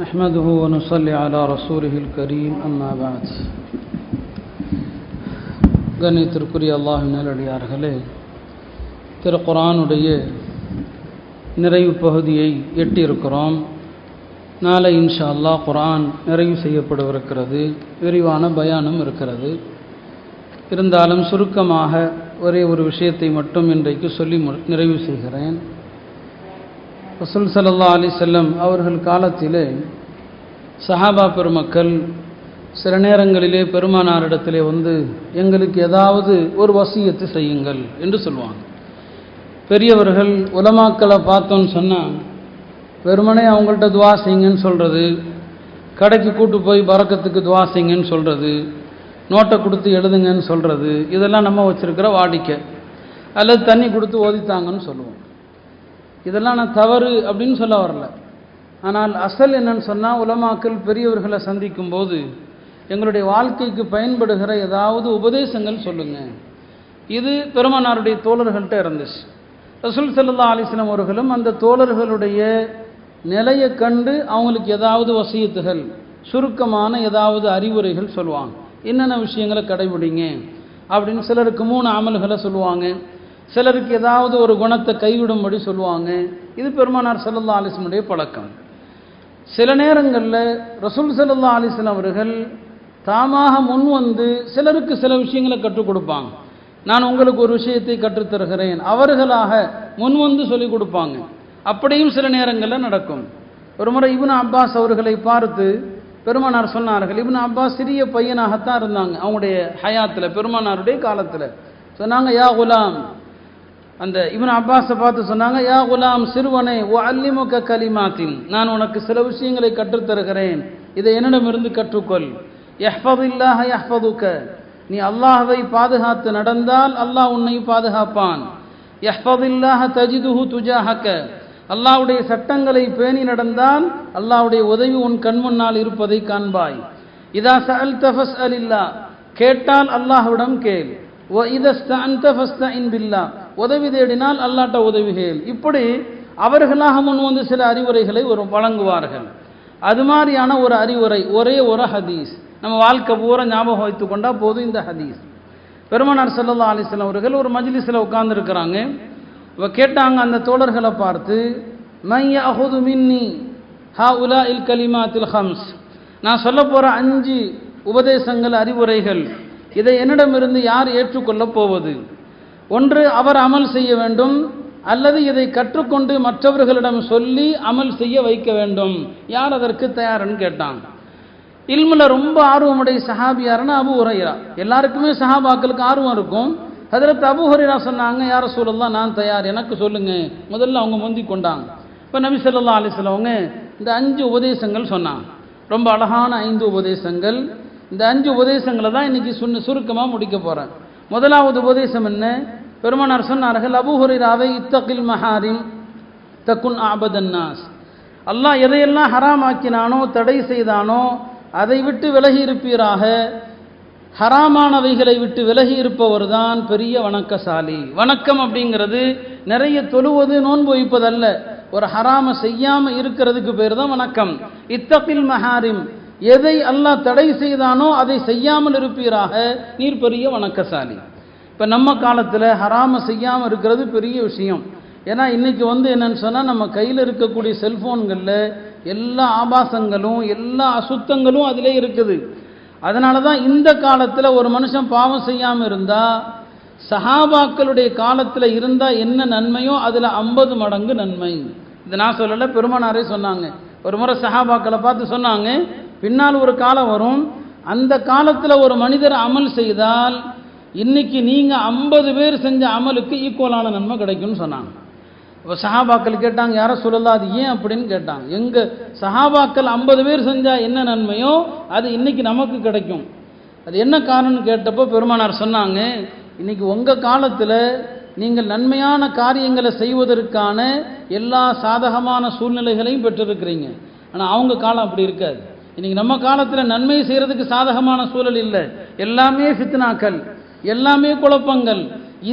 نحمده ونصلي على رسوله الكريم أما بعد கண்ணியத்திற்குரிய அல்லாஹ் நல்லடியார்களே திரு குரானுடைய நிறைவு பகுதியை எட்டியிருக்கிறோம் நாளை இன்ஷா அல்லாஹ் குரான் நிறைவு செய்யப்படவிருக்கிறது விரிவான பயானும் இருக்கிறது இருந்தாலும் சுருக்கமாக ஒரே ஒரு விஷயத்தை மட்டும் இன்றைக்கு சொல்லி மு- நிறைவு செய்கிறேன் ரசூல் சல்லா அலி செல்லம் அவர்கள் காலத்திலே சஹாபா பெருமக்கள் சில நேரங்களிலே பெருமானாரிடத்திலே வந்து எங்களுக்கு ஏதாவது ஒரு வசியத்து செய்யுங்கள் என்று சொல்லுவாங்க. பெரியவர்கள் உலமாக்களை பார்த்தோன்னு சொன்னால் வெறுமனே அவங்கள்ட்ட துவா செய்யுங்கன்னு சொல்கிறது கடைக்கு கூட்டு போய் பறக்கத்துக்கு துவா செய்யுங்கன்னு சொல்கிறது நோட்டை கொடுத்து எழுதுங்கன்னு சொல்கிறது இதெல்லாம் நம்ம வச்சுருக்கிற வாடிக்கை. அல்லது தண்ணி கொடுத்து ஓதித்தாங்கன்னு சொல்லுவோம். இதெல்லாம் நான் தவறு அப்படின்னு சொல்ல வரல. ஆனால் அசல் என்னன்னு சொன்னால் உலமாக்கள் பெரியவர்களை சந்திக்கும் போது எங்களுடைய வாழ்க்கைக்கு பயன்படுகிற ஏதாவது உபதேசங்கள் சொல்லுங்கள் இது பெருமானாருடைய தோழர்கள்ட்ட இருந்துச்சு. ரசூல் ஸல்லல்லாஹு அலைஹி அவர்களும் அந்த தோழர்களுடைய நிலையை கண்டு அவங்களுக்கு ஏதாவது வசியத்துகள் சுருக்கமான ஏதாவது அறிவுரைகள் சொல்லுவாங்க. என்னென்ன விஷயங்களை கடைபிடிங்க அப்படின்னு சிலருக்கு மூணு அமல்களை சொல்லுவாங்க. சிலருக்கு ஏதாவது ஒரு குணத்தை கைவிடும்படி சொல்லுவாங்க. இது பெருமானார் ஸல்லல்லாஹு அலைஹி பழக்கம். சில நேரங்களில் ரசூல் ஸல்லல்லாஹு அலைஹி அவர்கள் தாமாக முன் வந்து சிலருக்கு சில விஷயங்களை கற்றுக் கொடுப்பாங்க. நான் உங்களுக்கு ஒரு விஷயத்தை கற்றுத்தருகிறேன் அவர்களாக முன் வந்து சொல்லிக் கொடுப்பாங்க. அப்படியும் சில நேரங்களில் நடக்கும். ஒரு முறை இப்னு அப்பாஸ் அவர்களை பார்த்து பெருமானார் சொன்னார்கள். இப்னு அப்பாஸ் சிறிய பையனாகத்தான் இருந்தாங்க. அவங்களுடைய ஹயாத்தில் பெருமானாருடைய காலத்தில். சொன்னாங்க யா குலாம் அந்த இவன் அப்பாஸை பார்த்து சொன்னாங்க யா குலாம் சிறுவனே ஓ அல்லிமுக கலிமாத்தின் நான் உனக்கு சில விஷயங்களை கற்றுத் தருகிறேன் இதை என்னிடமிருந்து கற்றுக்கொள். யஹ்ஃபதுல்லாஹ எஹ்பதுக்க நீ அல்லாஹவை பாதுகாத்து நடந்தால் அல்லாஹ் உன்னை பாதுகாப்பான். யஹ்ஃபதுல்லாஹ தஜிதுஹு துஜாஹக்க அல்லாவுடைய சட்டங்களை பேணி நடந்தால் அல்லாஹ்வுடைய உதவி உன் கண் முன்னால் இருப்பதை காண்பாய். இதா சஅல்த ஃபஸ்அலில்லா. கேட்டால் அல்லாஹ்விடம் கேள். ஒ இதஸ்த அன் தஃபஸ்த இன் பில்லா. உதவி தேடினால் அல்லாட்ட உதவிகள் இப்படி அவர்களாக முன் வந்து சில அறிவுரைகளை ஒரு வழங்குவார்கள். அது மாதிரியான ஒரு அறிவுரை ஒரே ஒரு ஹதீஸ். நம்ம வாழ்க்கை பூரா ஞாபகம் வைத்து கொண்டால் போதும் இந்த ஹதீஸ். பெருமனார் ஸல்லல்லாஹு அலிஸ்லாம் அவர்கள் ஒரு மஜ்லிஸில் உட்கார்ந்துருக்கிறாங்க. இவ கேட்டாங்க அந்த தோழர்களை பார்த்து மைய அஹுது மின்னி ஹா உலா இல் கலிமா தில் ஹம்ஸ். நான் சொல்ல போகிற அஞ்சு உபதேசங்கள் அறிவுரைகள் இதை என்னிடமிருந்து யார் ஏற்றுக்கொள்ளப் போவது? ஒன்று அவர் அமல் செய்ய வேண்டும். அல்லது இதை கற்றுக்கொண்டு மற்றவர்களிடம் சொல்லி அமல் செய்ய வைக்க வேண்டும். யார் அதற்கு தயாருன்னு கேட்டான். இல்முல ரொம்ப ஆர்வமுடைய சஹாபியாருன்னா அபு உரையா எல்லாருக்குமே சஹாபாக்களுக்கு ஆர்வம் இருக்கும். அதில் அபு ஹரிரா சொன்னாங்க யார சொல்லலாம் நான் தயார். எனக்கு சொல்லுங்க. முதல்ல அவங்க முந்தி கொண்டாங்க இப்போ நபி ஸல்லல்லாஹு அலிஸ்லவங்க இந்த அஞ்சு உபதேசங்கள் சொன்னாங்க ரொம்ப அழகான ஐந்து உபதேசங்கள். இந்த அஞ்சு உபதேசங்களை தான் இன்னைக்கு சுன்னு சுருக்கமாக முடிக்க போகிறேன் முதலாவது உபதேசம் என்ன? பெருமானார் சொன்னார்கள் அபுஹுரைராவை இத்தகில் மஹாரிம் தக்குன் ஆபதன்னாஸ் அல்லாஹ் எதையெல்லாம் ஹராமாக்கினானோ தடை செய்தானோ அதை விட்டு விலகி இருப்பீராக. ஹராமானவைகளை விட்டு விலகி இருப்பவர் தான் பெரிய வணக்கசாலி. வணக்கம் அப்படிங்கிறது நிறைய தொழுவது நோன்பு வைப்பதல்ல. ஒரு ஹராம செய்யாமல் இருக்கிறதுக்கு பேர் தான் வணக்கம். இத்தப்பில் மஹாரிம் எதை அல்லாஹ் தடை செய்தானோ அதை செய்யாமல் இருப்பீராக? நீர் பெரிய வணக்கசாலி. இப்போ நம்ம காலத்தில் ஹராம செய்யாமல் இருக்கிறது பெரிய விஷயம். ஏன்னா இன்றைக்கி வந்து என்னென்னு சொன்னால் நம்ம கையில் இருக்கக்கூடிய செல்ஃபோன்களில் எல்லா ஆபாசங்களும் எல்லா அசுத்தங்களும் அதிலே இருக்குது. அதனால தான் இந்த காலத்தில் ஒரு மனுஷன் பாவம் செய்யாமல் இருந்தால் சஹாபாக்களுடைய காலத்தில் இருந்தால் என்ன நன்மையோ அதில் ஐம்பது மடங்கு நன்மை. இது நான் சொல்லலை பெருமானாரே சொன்னாங்க. ஒரு முறை சஹாபாக்களை பார்த்து சொன்னாங்க பின்னால் ஒரு காலம் வரும். அந்த காலத்தில் ஒரு மனிதர் அமல் செய்தால் இன்னைக்கு நீங்கள் ஐம்பது பேர் செஞ்ச அமலுக்கு ஈக்குவலான நன்மை கிடைக்கும்னு சொன்னாங்க. இப்போ சஹாபாக்கள் கேட்டாங்க யாரை சொல்லலாம் அது ஏன் அப்படின்னு கேட்டாங்க. எங்கள் சஹாபாக்கள் ஐம்பது பேர் செஞ்சால் என்ன நன்மையோ அது இன்னைக்கு நமக்கு கிடைக்கும். அது என்ன காரணம்னு கேட்டப்போ பெருமானார் சொன்னாங்க இன்னைக்கு உங்கள் காலத்தில் நீங்கள் நன்மையான காரியங்களை செய்வதற்கான எல்லா சாதகமான சூழ்நிலைகளையும் பெற்றிருக்கிறீங்க. ஆனால் அவங்க காலம் அப்படி இருக்காது. இன்னைக்கு நம்ம காலத்தில் நன்மை செய்கிறதுக்கு சாதகமான சூழல் இல்லை. எல்லாமே ஃபித்னாக்கள் எல்லாமே குழப்பங்கள்.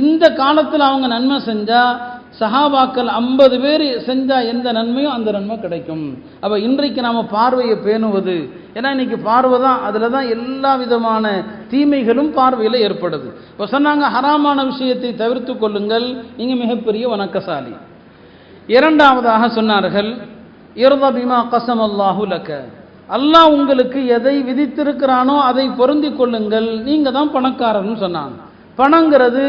இந்த காலத்தில் அவங்க நன்மை செஞ்சால் சஹாபாக்கள் ஐம்பது பேர் செஞ்சால் எந்த நன்மையும் அந்த நன்மை கிடைக்கும். அப்போ இன்றைக்கு நாம் பார்வையை பேணுவது. ஏன்னா இன்னைக்கு பார்வை தான் அதில் தான் எல்லா விதமான தீமைகளும் பார்வையில் ஏற்படுது. இப்போ சொன்னாங்க ஹராமான விஷயத்தை தவிர்த்து கொள்ளுங்கள். நீங்கள் மிகப்பெரிய வணக்கசாலி. இரண்டாவதாக சொன்னார்கள் இர்த பிமா கசம் அல்லாஹு லக்க அல்லாஹ் உங்களுக்கு எதை விதித்திருக்கிறானோ அதை பொருந்தி கொள்ளுங்கள். நீங்கள் தான் பணக்காரர்னு சொன்னாங்க. பணங்கிறது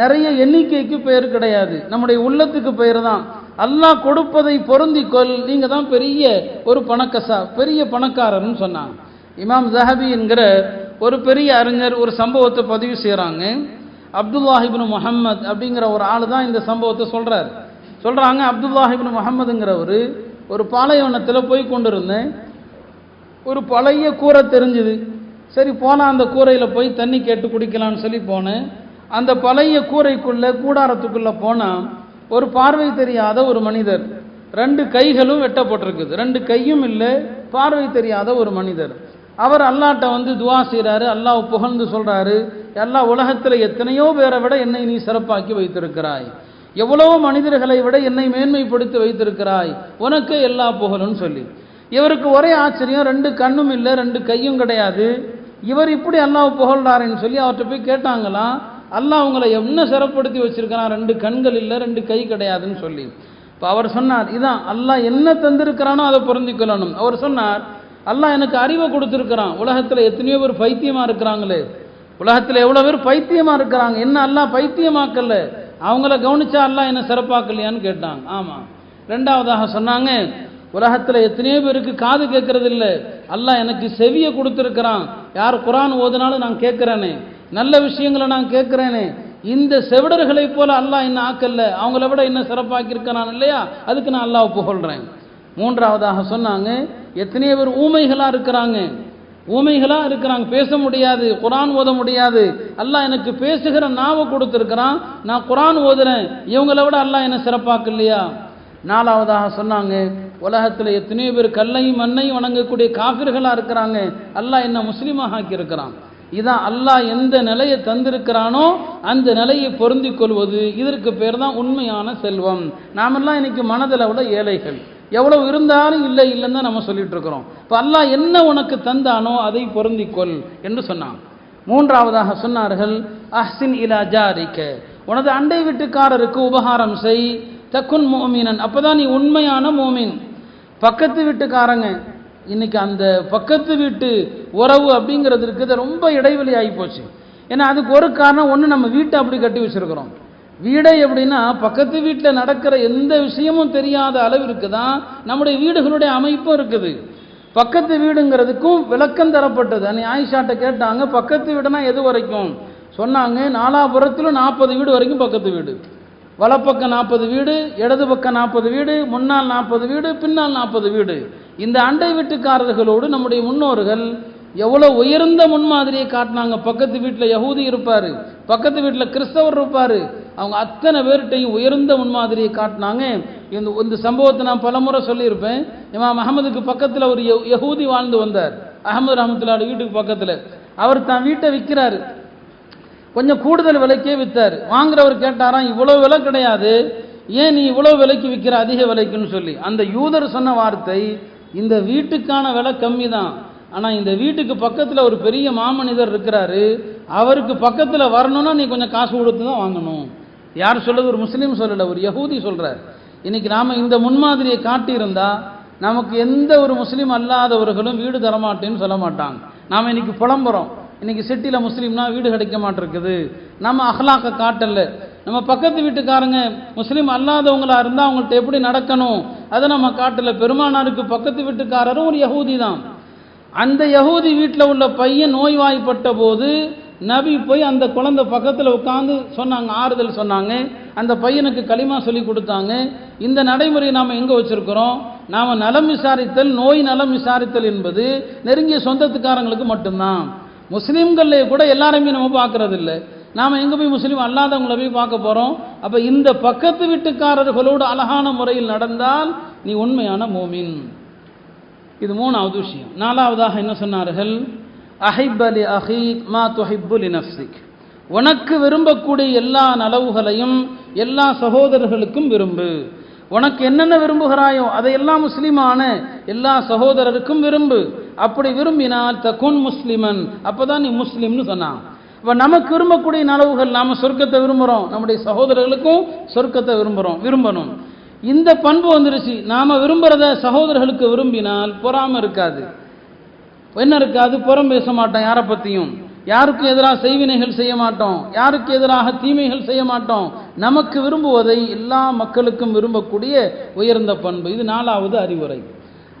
நிறைய எண்ணிக்கைக்கு பெயர் கிடையாது. நம்முடைய உள்ளத்துக்கு பெயர் தான். அல்லாஹ் கொடுப்பதை பொருந்திக்கொள் நீங்கள் தான் பெரிய ஒரு பணக்கசா பெரிய பணக்காரர்னு சொன்னாங்க. இமாம் ஜஹபி என்கிற ஒரு பெரிய அறிஞர் ஒரு சம்பவத்தை பதிவு செய்கிறாங்க அப்துல்லாஹிபின் முஹம்மத் அப்படிங்கிற ஒரு ஆள் தான் இந்த சம்பவத்தை சொல்கிறார் சொல்கிறாங்க அப்துல்லாஹிபின் முகமதுங்கிறவர் ஒரு பாலைவனத்தில் போய் கொண்டிருந்தேன். ஒரு பழைய கூரை தெரிஞ்சுது. சரி போனால் அந்த கூரையில் போய் தண்ணி கேட்டு குடிக்கலாம்னு சொல்லி போனேன். அந்த பழைய கூரைக்குள்ளே கூடாரத்துக்குள்ளே போனால் ஒரு பார்வை தெரியாத ஒரு மனிதர். ரெண்டு கைகளும் வெட்டப்பட்டிருக்குது. ரெண்டு கையும் இல்லை பார்வை தெரியாத ஒரு மனிதர். அவர் அல்லாட்ட வந்து துவா செய்கிறாரு அல்லாஹ் புகழ்ந்து சொல்கிறாரு எல்லா உலகத்தில் எத்தனையோ பேரை விட என்னை நீ சிறப்பாக்கி வைத்திருக்கிறாய். எவ்வளவோ மனிதர்களை விட என்னை மேன்மைப்படுத்தி வைத்திருக்கிறாய். உனக்கு எல்லா புகழும் சொல்லி. இவருக்கு ஒரே ஆச்சரியம் ரெண்டு கண்ணும் இல்லை ரெண்டு கையும் கிடையாது. இவர் இப்படி அல்லாஹ் புகழ்றாருன்னு சொல்லி அவர்கிட்ட போய் கேட்டாங்களாம் அல்லாஹ் உங்களை என்ன சிறப்படுத்தி வச்சிருக்கிறான்? ரெண்டு கண்கள் இல்லை ரெண்டு கை கிடையாதுன்னு சொல்லி. இப்போ அவர் சொன்னார் இதான் அல்லாஹ் என்ன தந்திருக்கிறானோ அதை பொருந்திக்கொள்ளணும். அவர் சொன்னார் அல்லாஹ் எனக்கு அறிவை கொடுத்துருக்கிறான். உலகத்தில் எத்தனையோ பேர் பைத்தியமாக இருக்கிறாங்களே. உலகத்தில் எவ்வளோ பேர் பைத்தியமாக இருக்கிறாங்க? என்ன அல்லாஹ் பைத்தியமாக்கல? அவங்கள கவனிச்சா அல்லாஹ் என்ன சிறப்பாக்கலையான்னு கேட்டாங்க. ஆமாம் ரெண்டாவதாக சொன்னாங்க உலகத்தில் எத்தனையோ பேருக்கு காது கேட்கறது இல்லை அல்லாஹ் எனக்கு செவியை கொடுத்துருக்கிறான். யார் குரான் ஓதுனாலும் நான் கேட்குறேனே நல்ல விஷயங்களை நான் கேட்குறேனே இந்த செவிடர்களைப் போல அல்லாஹ் என்ன ஆக்கல்ல? அவங்கள விட என்ன சிறப்பாக்கியிருக்கிறான் இல்லையா? அதுக்கு நான் அல்லாஹ் புகழ்கிறேன் மூன்றாவதாக சொன்னாங்க எத்தனையோ பேர் ஊமைகளாக இருக்கிறாங்க. ஊமைகளாக இருக்கிறாங்க. பேச முடியாது. குரான் ஓத முடியாது. அல்லாஹ் எனக்கு பேசுகிற நாவை கொடுத்துருக்கிறான். நான் குரான் ஓதுறேன். இவங்கள விட அல்லாஹ் என்ன சிறப்பாக்கு இல்லையா? நாலாவதாக சொன்னாங்க உலகத்தில் எத்தனையோ பேர் கல்லையும் மண்ணையும் வணங்கக்கூடிய காஃபிர்களாக இருக்கிறாங்க. அல்லாஹ் என்ன முஸ்லீமாக ஆக்கியிருக்கிறான். இதான் அல்லாஹ் எந்த நிலையை தந்திருக்கிறானோ அந்த நிலையை பொருந்தி கொள்வது. இதற்கு பேர் தான் உண்மையான செல்வம். நாமெல்லாம் இன்னைக்கு மனதளவில் ஏழைகள். எவ்வளவு இருந்தாலும் இல்லை இல்லைன்னு தான் நம்ம சொல்லிட்டு இருக்கிறோம். இப்போ அல்லாஹ் என்ன உனக்கு தந்தானோ அதை பொருந்திக்கொள் என்று சொன்னான். மூன்றாவதாக சொன்னார்கள் அஹ்சின் இலா ஜாரிக்க. உனது அண்டை வீட்டுக்காரருக்கு உபகாரம் செய். தக்குன் மோமீனன் அப்போதான் நீ உண்மையான மோமீன் பக்கத்து வீட்டுக்காரங்க இன்னைக்கு அந்த பக்கத்து வீட்டு உறவு அப்படிங்கிறது இருக்குது ரொம்ப இடைவெளி ஆகி போச்சு ஏன்னா அதுக்கு ஒரு காரணம் ஒன்று நம்ம வீட்டை அப்படி கட்டி வச்சிருக்கிறோம். வீடை எப்படின்னா பக்கத்து வீட்டில் நடக்கிற எந்த விஷயமும் தெரியாத அளவிற்கு தான் நம்முடைய வீடுகளுடைய அமைப்பும் இருக்குது. பக்கத்து வீடுங்கிறதுக்கும் விளக்கம் தரப்பட்டது. அன்னை ஆயிஷாட்ட கேட்டாங்க பக்கத்து வீடுனா எது வரைக்கும்? சொன்னாங்க நாலாபுரத்திலும் நாற்பது வீடு வரைக்கும் பக்கத்து வீடு. வலப்பக்கம் நாற்பது வீடு இடது பக்கம் நாற்பது வீடு முன்னால் நாற்பது வீடு பின்னால் நாற்பது வீடு. இந்த அண்டை வீட்டுக்காரர்களோடு நம்முடைய முன்னோர்கள் எவ்வளோ உயர்ந்த முன்மாதிரியை காட்டினாங்க. பக்கத்து வீட்டில் யகூதி இருப்பார் பக்கத்து வீட்டில் கிறிஸ்தவர் இருப்பார். அவங்க அத்தனை பேர்கிட்டையும் உயர்ந்த முன்மாதிரியை காட்டினாங்க. இந்த இந்த சம்பவத்தை நான் பலமுறை சொல்லியிருப்பேன். இமாம் அகமதுக்கு பக்கத்தில் ஒரு யகூதி வாழ்ந்து வந்தார். அகமது ரஹமத்துல்லாட வீட்டுக்கு பக்கத்தில். அவர் தான் வீட்டை விற்கிறாரு. கொஞ்சம் கூடுதல் விலைக்கே வித்தார். வாங்குறவர் கேட்டாராம் இவ்வளோ விலை கிடையாது. ஏன் நீ இவ்வளோ விலைக்கு விற்கிற அதிக விலைக்குன்னு சொல்லி. அந்த யூதர் சொன்ன வார்த்தை இந்த வீட்டுக்கான விலை கம்மி தான் ஆனால் இந்த வீட்டுக்கு பக்கத்தில் ஒரு பெரிய மாமனிதர் இருக்கிறாரு. அவருக்கு பக்கத்தில் வரணும்னா நீ கொஞ்சம் காசு கொடுத்து தான் வாங்கணும். யார் சொல்லுது ஒரு முஸ்லீம் சொல்லலை ஒரு யகூதி சொல்கிறார் இன்றைக்கி நாம் இந்த முன்மாதிரியை காட்டியிருந்தா நமக்கு எந்த ஒரு முஸ்லீம் அல்லாதவர்களும் வீடு தரமாட்டேன்னு சொல்ல மாட்டாங்க. நாம் இன்றைக்கி புலம்புறோம். இன்றைக்கி சிட்டியில் முஸ்லீம்னா வீடு கிடைக்க மாட்டிருக்குது. நம்ம அஹ்லாக்க காட்டல. நம்ம பக்கத்து வீட்டுக்காரங்க முஸ்லீம் அல்லாதவங்களாக இருந்தால் அவங்கள்ட்ட எப்படி நடக்கணும்? அதை நம்ம காட்டல. பெருமானாருக்கு பக்கத்து வீட்டுக்காரரும் ஒரு யகூதி தான். அந்த யகூதி வீட்டில் உள்ள பையன் நோய்வாய்ப்பட்ட போது நபி போய் அந்த குழந்தை பக்கத்தில் உட்காந்து சொன்னாங்க ஆறுதல் சொன்னாங்க. அந்த பையனுக்கு களிமா சொல்லி கொடுத்தாங்க. இந்த நடைமுறையை நாம் எங்கே வச்சுருக்கிறோம்? நாம் நலம் விசாரித்தல் நோய் நலம் விசாரித்தல் என்பது நெருங்கிய சொந்தத்துக்காரங்களுக்கு மட்டும்தான். முஸ்லீம்களே கூட எல்லாருமே நம்ம பார்க்கறது இல்லை நாம் எங்கே போய் முஸ்லீம் அல்லாதவங்களை போய் பார்க்க போகிறோம் அப்போ இந்த பக்கத்து வீட்டுக்காரர்களோடு அழகான முறையில் நடந்தால் நீ உண்மையான மோமின். இது மூணாவது விஷயம். நாலாவதாக என்ன சொன்னார்கள்? அஹிப் அலி மா துஹிப்புலி நஃப்சிக். உனக்கு விரும்பக்கூடிய எல்லா நலவுகளையும் எல்லா சகோதரர்களுக்கும் விரும்பு. உனக்கு என்னென்ன விரும்புகிறாயோ அதையெல்லாம் முஸ்லீமான எல்லா சகோதரருக்கும் விரும்பு. அப்படி விரும்பினால் தகுன் முஸ்லிமன். அப்போதான் நீ முஸ்லீம்னு சொன்னான். இப்போ நமக்கு விரும்பக்கூடிய நலவுகள் நாம் சொர்க்கத்தை விரும்புகிறோம் நம்முடைய சகோதரர்களுக்கும் சொர்க்கத்தை விரும்புகிறோம் விரும்பணும். இந்த பண்பு வந்துருச்சு. நாம் விரும்புகிறத சகோதரர்களுக்கு விரும்பினால் பொறாமல் இருக்காது. என்ன இருக்காது? புறம் பேச மாட்டோம் யாரை பற்றியும் யாருக்கு எதிராக செய்வினைகள் செய்ய மாட்டோம்? யாருக்கு எதிராக தீமைகள் செய்ய மாட்டோம்? நமக்கு விரும்புவதை எல்லா மக்களுக்கும் விரும்பக்கூடிய உயர்ந்த பண்பு. இது நாலாவது அறிவுரை.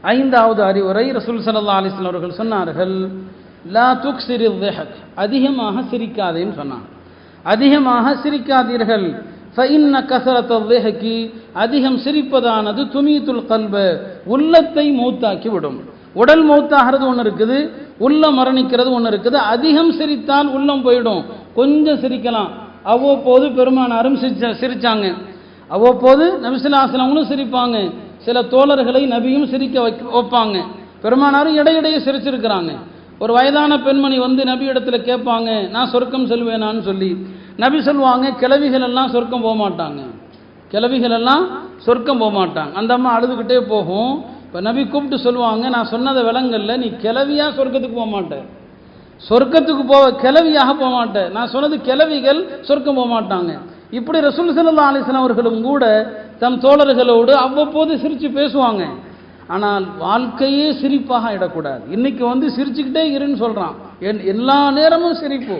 ஐந்தாவது அறிவுரை ரசூல் சல்லா அலிஸ்லாம் அவர்கள் சொன்னார்கள் லா துக் சிறு அதிகமாக சிரிக்காதேன்னு சொன்னாங்க. அதிகமாக சிரிக்காதீர்கள். ஃபைன்ன கசரத்த வேகக்கி அதிகம் சிரிப்பதானது துமித்துல் கல்ப. உள்ளத்தை மூத்தாக்கி விடும். உடல் மூத்தாகிறது ஒன்று இருக்குது உள்ளம் மரணிக்கிறது ஒன்று இருக்குது. அதிகம் சிரித்தால் உள்ளம் போயிடும். கொஞ்சம் சிரிக்கலாம். அவ்வப்போது பெருமானாரும் சிரிச்ச சிரித்தாங்க அவ்வப்போது நபிசுல்லாசலவங்களும் சிரிப்பாங்க. சில தோழர்களை நபியும் சிரிக்க வைக்க வைப்பாங்க. பெருமானாரும் இடையிடையே சிரிச்சிருக்கிறாங்க. ஒரு வயதான பெண்மணி வந்து நபி இடத்துல கேட்பாங்க நான் சொர்க்கம் செல்வேனான்னு சொல்லி. நபி சொல்லுவாங்க கிளவிகள் எல்லாம் சொர்க்கம் போக மாட்டாங்க கிளவிகள் எல்லாம் சொர்க்கம் போக மாட்டாங்க அந்த அம்மா அழுதுகிட்டே போகும். இப்போ நபி கூப்பிட்டு சொல்லுவாங்க நான் சொன்னதை விலங்கல்ல நீ கிளவியாக சொர்க்கத்துக்கு போக மாட்டேன் சொர்க்கத்துக்கு போக கிளவியாக போக மாட்டேன் நான் சொன்னது கிளவிகள் சொர்க்கம் போக மாட்டாங்க. இப்படி ரசூல் சல்லா அலிஸ்லாம் அவர்களும் கூட தம் தோழர்களோடு அவ்வப்போது சிரித்து பேசுவாங்க. ஆனால் வாழ்க்கையே சிரிப்பாக இடக்கூடாது இன்னைக்கு வந்து சிரிச்சுக்கிட்டே இருன்னு சொல்கிறான் என் எல்லா நேரமும் சிரிப்பு.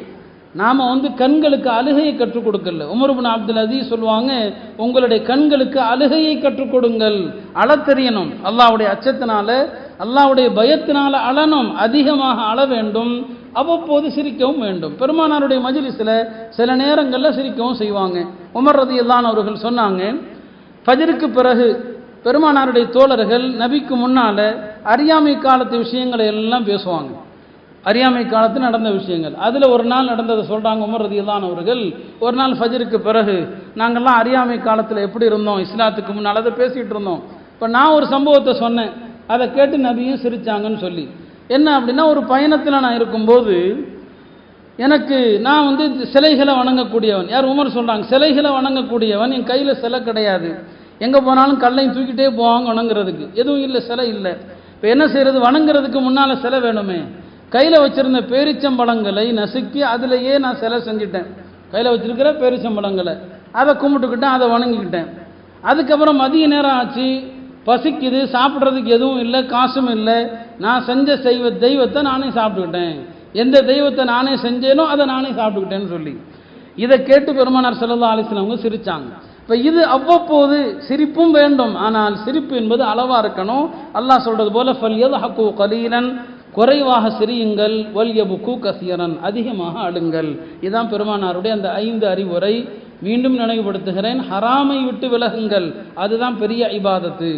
நாம் வந்து கண்களுக்கு அழுகையை கற்றுக் கொடுக்கல. உமர்பின் அப்துல் அசீஸ் சொல்லுவாங்க உங்களுடைய கண்களுக்கு அழுகையை கற்றுக் கொடுங்கள். அழ தெரியணும் அல்லாவுடைய அச்சத்தினால அல்லாவுடைய பயத்தினால அழணும். அதிகமாக அழ வேண்டும். அவ்வப்போது சிரிக்கவும் வேண்டும். பெருமானாருடைய மஜிலிஸில் சில நேரங்களில் சிரிக்கவும் செய்வாங்க. உமர் ரதி அவர்கள் சொன்னாங்க ஃபஜருக்கு பிறகு பெருமானாருடைய தோழர்கள் நபிக்கு முன்னால் அறியாமை காலத்து விஷயங்களை எல்லாம் பேசுவாங்க. அறியாமை காலத்தில் நடந்த விஷயங்கள். அதில் ஒரு நாள் நடந்ததை சொல்கிறாங்க உமர் ரதியல்லான் அவர்கள். ஒரு நாள் ஃபஜருக்கு பிறகு நாங்கள்லாம் அறியாமை காலத்தில் எப்படி இருந்தோம்? இஸ்லாத்துக்கு முன்னால் அதை பேசிகிட்டு இருந்தோம். இப்போ நான் ஒரு சம்பவத்தை சொன்னேன். அதை கேட்டு நபியும் சிரித்தாங்கன்னு சொல்லி. என்ன அப்படின்னா ஒரு பயணத்தில் நான் இருக்கும்போது எனக்கு நான் வந்து சிலைகளை வணங்கக்கூடியவன். யார் உமர் சொல்கிறாங்க சிலைகளை வணங்கக்கூடியவன் என் கையில் சிலை கிடையாது. எங்கே போனாலும் கல்லையும் தூக்கிட்டே போவாங்க வணங்குறதுக்கு. எதுவும் இல்லை சிலை இல்லை. இப்போ என்ன செய்கிறது வணங்குறதுக்கு முன்னால் சிலை வேணுமே. கையில் வச்சிருந்த பேரிச்சம்பழங்களை நசுக்கி அதிலேயே நான் சிலை செஞ்சுட்டேன். கையில் வச்சிருக்கிற பேரிச்சம்பழங்களை. அதை கும்பிட்டுக்கிட்டேன் அதை வணங்கிக்கிட்டேன். அதுக்கப்புறம் மதிய நேரம் ஆச்சு. பசிக்குது சாப்பிட்றதுக்கு எதுவும் இல்லை காசும் இல்லை. நான் செஞ்ச செய்வ தெய்வத்தை நானே சாப்பிட்டுக்கிட்டேன். எந்த தெய்வத்தை நானே செஞ்சேனோ அதை நானே சாப்பிட்டுக்கிட்டேன்னு சொல்லி. இதை கேட்டு பெருமானார் செல்லல்லா அலிஸ்லவங்க சிரித்தாங்க இப்போ இது அவ்வப்போது சிரிப்பும் வேண்டும். ஆனால் சிரிப்பு என்பது அளவாக இருக்கணும். அல்லாஹ் சொல்கிறது போல ஃபல் ஹக்கு கலீலன் குறைவாக சிரியுங்கள். வல்யபுக்கு கசியரன் அதிகமாக அழுங்கள் இதுதான் பெருமானாருடைய அந்த ஐந்து அறிவுரை. மீண்டும் நினைவுபடுத்துகிறேன். ஹராமை விட்டு விலகுங்கள். அதுதான் பெரிய இபாதத்து.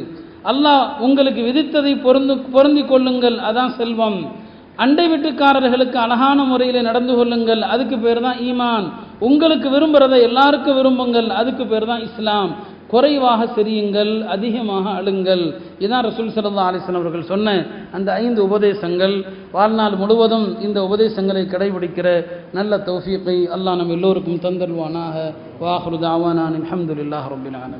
அல்லாஹ் உங்களுக்கு விதித்ததை பொருந்து பொருந்தி கொள்ளுங்கள். அதான் செல்வம். அண்டை வீட்டுக்காரர்களுக்கு அழகான முறையில் நடந்து கொள்ளுங்கள். அதுக்கு பேர் தான் ஈமான். உங்களுக்கு விரும்புகிறத எல்லாருக்கும் விரும்புங்கள். அதுக்கு பேர் தான் இஸ்லாம். குறைவாக செரியுங்கள் அதிகமாக அழுங்கள். இதான் ரசூல் சல்லா அலிஸ்லாம் அவர்கள் சொன்ன அந்த ஐந்து உபதேசங்கள். வாழ்நாள் முழுவதும் இந்த உபதேசங்களை கடைபிடிக்கிற நல்ல தௌஃபீக்கை அல்லாஹ் நம் எல்லோருக்கும் தந்தல்வானாக வாஹுருதாவானான் அஹமதுல்லாஹ் ரபிலான